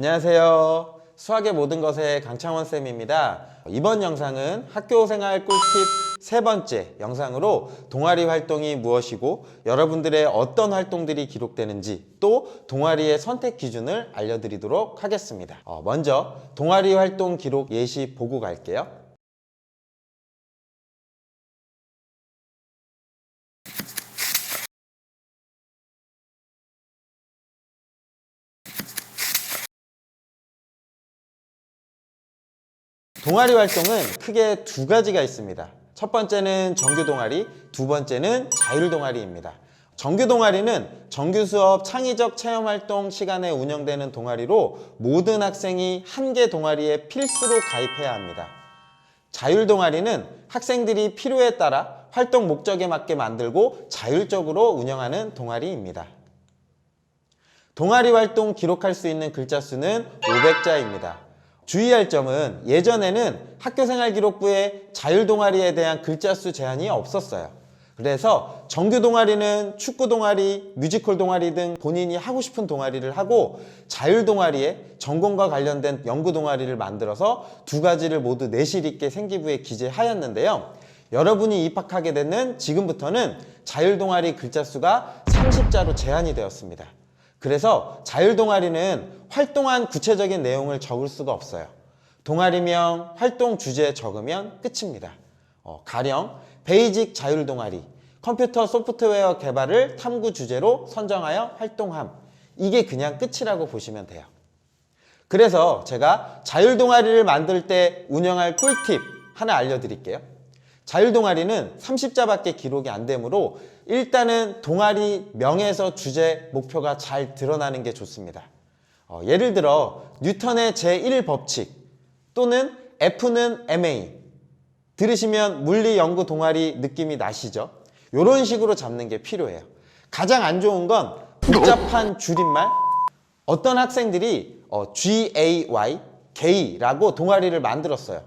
안녕하세요. 수학의 모든 것의 강창원 쌤입니다. 이번 영상은 학교 생활 꿀팁 세 번째 영상으로 동아리 활동이 무엇이고 여러분들의 어떤 활동들이 기록되는지 또 동아리의 선택 기준을 알려드리도록 하겠습니다. 어, 먼저 동아리 활동 기록 예시 보고 갈게요. 동아리 활동은 크게 두 가지가 있습니다. 첫 번째는 정규 동아리, 두 번째는 자율 동아리입니다. 정규 동아리는 정규 수업 창의적 체험 활동 시간에 운영되는 동아리로 모든 학생이 한 개 동아리에 필수로 가입해야 합니다. 자율 동아리는 학생들이 필요에 따라 활동 목적에 맞게 만들고 자율적으로 운영하는 동아리입니다. 동아리 활동 기록할 수 있는 글자 수는 500자입니다. 주의할 점은 예전에는 학교생활 기록부에 자율 동아리에 대한 글자 수 제한이 없었어요. 그래서 정규 동아리는 축구 동아리, 뮤지컬 동아리 등 본인이 하고 싶은 동아리를 하고 자율 동아리에 전공과 관련된 연구 동아리를 만들어서 두 가지를 모두 내실 있게 생기부에 기재하였는데요. 여러분이 입학하게 되는 지금부터는 자율 동아리 글자 수가 30자로 제한이 되었습니다. 그래서 자율 동아리는 활동한 구체적인 내용을 적을 수가 없어요. 동아리명, 활동 주제 적으면 끝입니다. 어, 가령 베이직 자율 동아리, 컴퓨터 소프트웨어 개발을 탐구 주제로 선정하여 활동함. 이게 그냥 끝이라고 보시면 돼요. 그래서 제가 자율 동아리를 만들 때 운영할 꿀팁 하나 알려드릴게요. 자율 동아리는 30자밖에 기록이 안 되므로 일단은 동아리 명에서 주제 목표가 잘 드러나는 게 좋습니다. 어, 예를 들어 뉴턴의 제1법칙 또는 F는 MA 들으시면 물리 연구 동아리 느낌이 나시죠? 이런 식으로 잡는 게 필요해요. 가장 안 좋은 건 복잡한 줄임말 어떤 학생들이 어, GAY, gay라고 동아리를 만들었어요.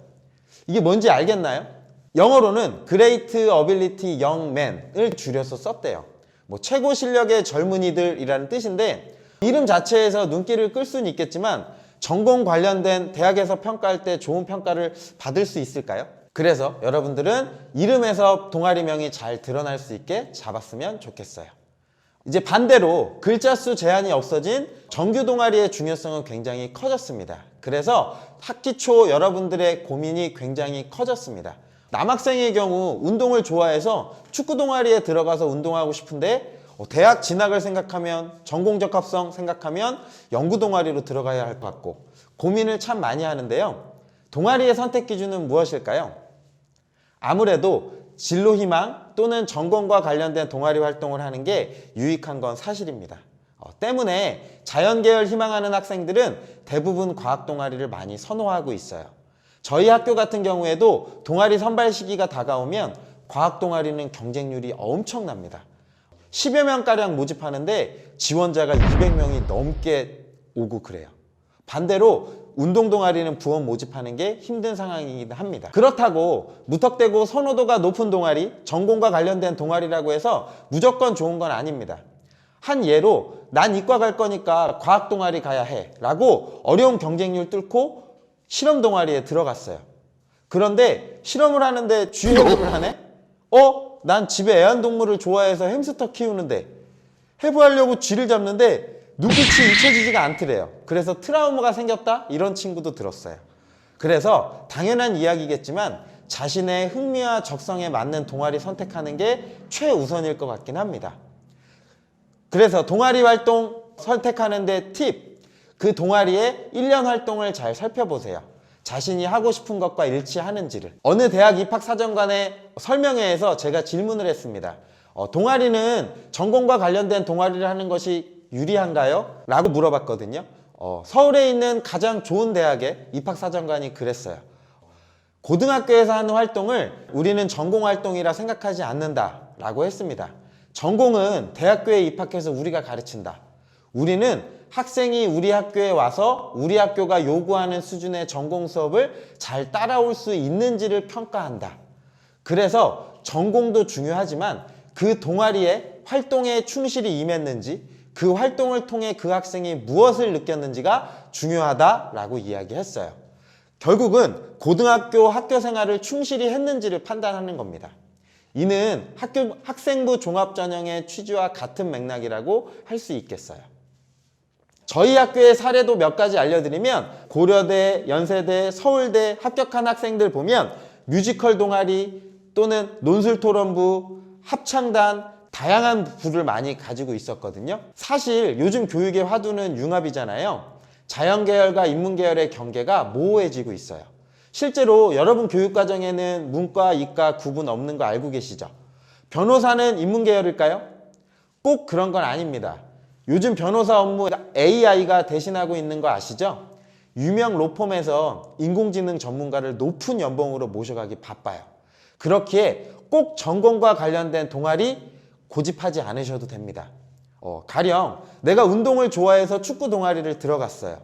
이게 뭔지 알겠나요? 영어로는 Great Ability Young Man을 줄여서 썼대요. 뭐 최고 실력의 젊은이들이라는 뜻인데 이름 자체에서 눈길을 끌 수는 있겠지만 전공 관련된 대학에서 평가할 때 좋은 평가를 받을 수 있을까요? 그래서 여러분들은 이름에서 동아리명이 잘 드러날 수 있게 잡았으면 좋겠어요. 이제 반대로 글자 수 제한이 없어진 정규 동아리의 중요성은 굉장히 커졌습니다. 그래서 학기 초 여러분들의 고민이 굉장히 커졌습니다. 남학생의 경우 운동을 좋아해서 축구 동아리에 들어가서 운동하고 싶은데 어, 대학 진학을 생각하면 전공 적합성 생각하면 연구 동아리로 들어가야 할 것 같고 고민을 참 많이 하는데요. 동아리의 선택 기준은 무엇일까요? 아무래도 진로 희망 또는 전공과 관련된 동아리 활동을 하는 게 유익한 건 사실입니다. 어, 때문에 자연계열 희망하는 학생들은 대부분 과학 동아리를 많이 선호하고 있어요. 저희 학교 같은 경우에도 동아리 선발 시기가 다가오면 과학 동아리는 경쟁률이 엄청납니다. 10여 명가량 모집하는데 지원자가 200명이 넘게 오고 그래요. 반대로 운동 동아리는 부원 모집하는 게 힘든 상황이긴 합니다. 그렇다고 무턱대고 선호도가 높은 동아리, 전공과 관련된 동아리라고 해서 무조건 좋은 건 아닙니다. 한 예로 난 이과 갈 거니까 과학 동아리 가야 해 라고 어려운 경쟁률 뚫고 실험 동아리에 들어갔어요. 그런데 실험을 하는데 쥐해부를 하네? 어? 난 집에 애완동물을 좋아해서 햄스터 키우는데 해부하려고 쥐를 잡는데 눈빛이 잊혀지지가 않더래요. 그래서 트라우마가 생겼다? 이런 친구도 들었어요. 그래서 당연한 이야기겠지만 자신의 흥미와 적성에 맞는 동아리 선택하는 게 최우선일 것 같긴 합니다. 그래서 동아리 활동 선택하는데 팁. 그 동아리의 1년 활동을 잘 살펴보세요. 자신이 하고 싶은 것과 일치하는지를. 어느 대학 입학 사정관의 설명회에서 제가 질문을 했습니다. 어, 동아리는 전공과 관련된 동아리를 하는 것이 유리한가요? 라고 물어봤거든요. 어, 서울에 있는 가장 좋은 대학의 입학 사정관이 그랬어요. 고등학교에서 하는 활동을 우리는 전공 활동이라 생각하지 않는다 라고 했습니다. 전공은 대학교에 입학해서 우리가 가르친다. 우리는 학생이 우리 학교에 와서 우리 학교가 요구하는 수준의 전공 수업을 잘 따라올 수 있는지를 평가한다. 그래서 전공도 중요하지만 그 동아리에 활동에 충실히 임했는지 그 활동을 통해 그 학생이 무엇을 느꼈는지가 중요하다라고 이야기했어요. 결국은 고등학교 학교 생활을 충실히 했는지를 판단하는 겁니다. 이는 학교, 학생부 종합전형의 취지와 같은 맥락이라고 할 수 있겠어요. 저희 학교의 사례도 몇 가지 알려드리면 고려대, 연세대, 서울대 합격한 학생들 보면 뮤지컬 동아리 또는 논술 토론부, 합창단 다양한 부를 많이 가지고 있었거든요. 사실 요즘 교육의 화두는 융합이잖아요. 자연계열과 인문계열의 경계가 모호해지고 있어요. 실제로 여러분 교육과정에는 문과, 이과 구분 없는 거 알고 계시죠? 변호사는 인문계열일까요? 꼭 그런 건 아닙니다. 요즘 변호사 업무 AI가 대신하고 있는 거 아시죠? 유명 로펌에서 인공지능 전문가를 높은 연봉으로 모셔가기 바빠요. 그렇기에 꼭 전공과 관련된 동아리 고집하지 않으셔도 됩니다. 어, 가령 내가 운동을 좋아해서 축구 동아리를 들어갔어요.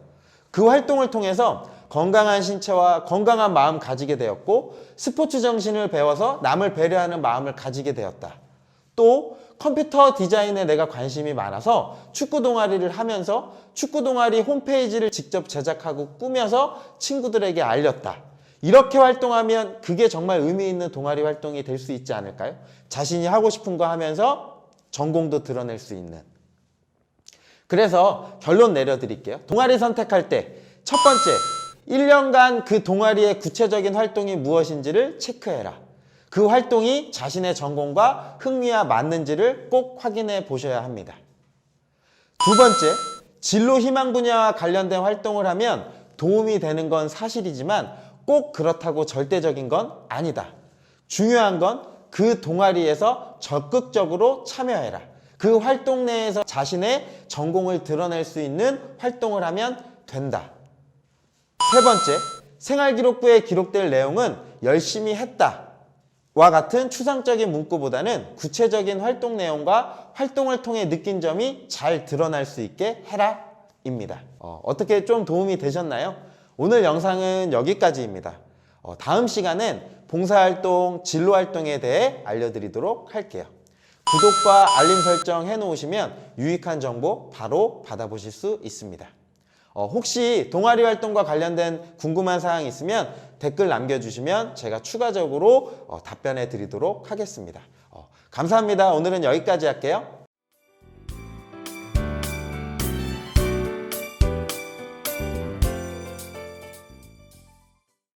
그 활동을 통해서 건강한 신체와 건강한 마음 가지게 되었고 스포츠 정신을 배워서 남을 배려하는 마음을 가지게 되었다. 또 컴퓨터 디자인에 내가 관심이 많아서 축구 동아리를 하면서 축구 동아리 홈페이지를 직접 제작하고 꾸며서 친구들에게 알렸다. 이렇게 활동하면 그게 정말 의미 있는 동아리 활동이 될 수 있지 않을까요? 자신이 하고 싶은 거 하면서 전공도 드러낼 수 있는. 그래서 결론 내려드릴게요. 동아리 선택할 때 첫 번째, 1년간 그 동아리의 구체적인 활동이 무엇인지를 체크해라. 그 활동이 자신의 전공과 흥미와 맞는지를 꼭 확인해 보셔야 합니다. 두 번째, 진로 희망 분야와 관련된 활동을 하면 도움이 되는 건 사실이지만 꼭 그렇다고 절대적인 건 아니다. 중요한 건 그 동아리에서 적극적으로 참여해라. 그 활동 내에서 자신의 전공을 드러낼 수 있는 활동을 하면 된다. 세 번째, 생활기록부에 기록될 내용은 열심히 했다. 와 같은 추상적인 문구보다는 구체적인 활동 내용과 활동을 통해 느낀 점이 잘 드러날 수 있게 해라. 입니다. 어, 어떻게 좀 도움이 되셨나요? 오늘 영상은 여기까지입니다. 어, 다음 시간엔 봉사활동, 진로활동에 대해 알려드리도록 할게요. 구독과 알림 설정 해놓으시면 유익한 정보 바로 받아보실 수 있습니다. 어, 혹시 동아리 활동과 관련된 궁금한 사항 있으면 댓글 남겨주시면 제가 추가적으로 어, 답변해 드리도록 하겠습니다. 어, 감사합니다. 오늘은 여기까지 할게요.